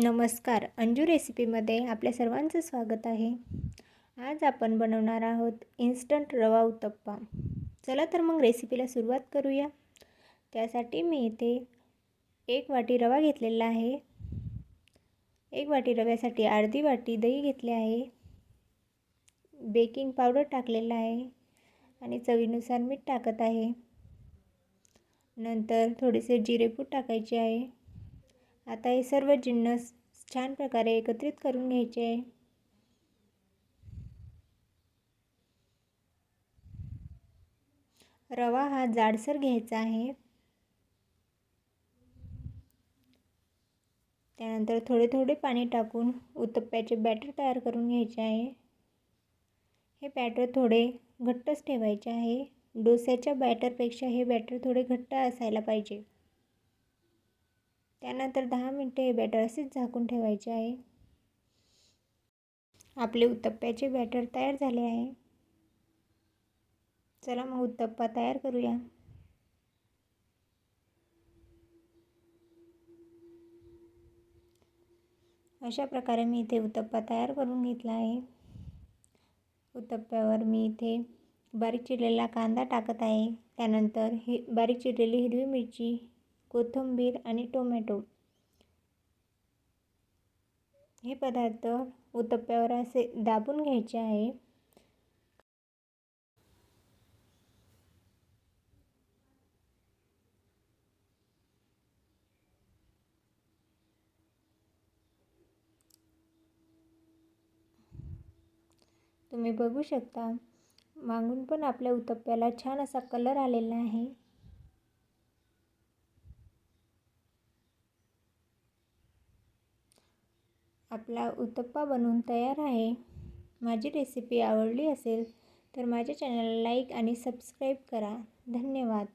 नमस्कार अंजू रेसिपीमध्ये आपल्या सर्वांचं स्वागत आहे. आज आपण बनवणार आहोत इन्स्टंट रवा उत्तप्पा. चला तर मग रेसिपीला सुरुवात करूया. त्यासाठी मी इथे एक वाटी रवा घेतलेला आहे. एक वाटी रव्यासाठी अर्धी वाटी दही घेतले आहे. बेकिंग पावडर टाकलेला आहे आणि चवीनुसार मीठ टाकत आहे. नंतर थोडेसे जिरेपूड टाकायचे आहे. आता हे सर्व जिन्नस छान प्रकारे एकत्रित करून घ्यायचे. आहे रवा हा जाडसर घ्यायचा आहे. त्यानंतर थोडे थोडे पाणी टाकून उत्तप्प्याचे बॅटर तयार करून घ्यायचे आहे. हे बॅटर थोडे घट्टच ठेवायचे आहे. डोस्याच्या बॅटरपेक्षा हे बॅटर थोडे घट्ट असायला पाहिजे. त्यानंतर दहा मिनटे हे बॅटर असेच झाकून ठेवायचे आहे. आपले उत्तप्प्याचे बॅटर तयार झाले आहे. चला मग उत्तप्पा तयार करूया. अशा प्रकारे मी इथे उत्तप्पा तयार करून घेतला आहे. उत्तप्प्यावर मी इथे बारीक चिरलेला कांदा टाकत आहे. त्यानंतर हे बारीक चिरलेली हिरवी मिरची कोथिंबीर आणि टोमॅटो. हे पदार्थ उत्तप्प्यावर असे दाबून घ्यायचे आहे. तुम्ही बघू शकता मागून पण आपल्या उत्तप्प्याला छान असा कलर आलेला आहे. आपला उत्तप्पा बनवून तयार आहे. माझी रेसिपी आवडली असेल तर माझ्या चॅनलला लाईक आणि सबस्क्राईब करा. धन्यवाद.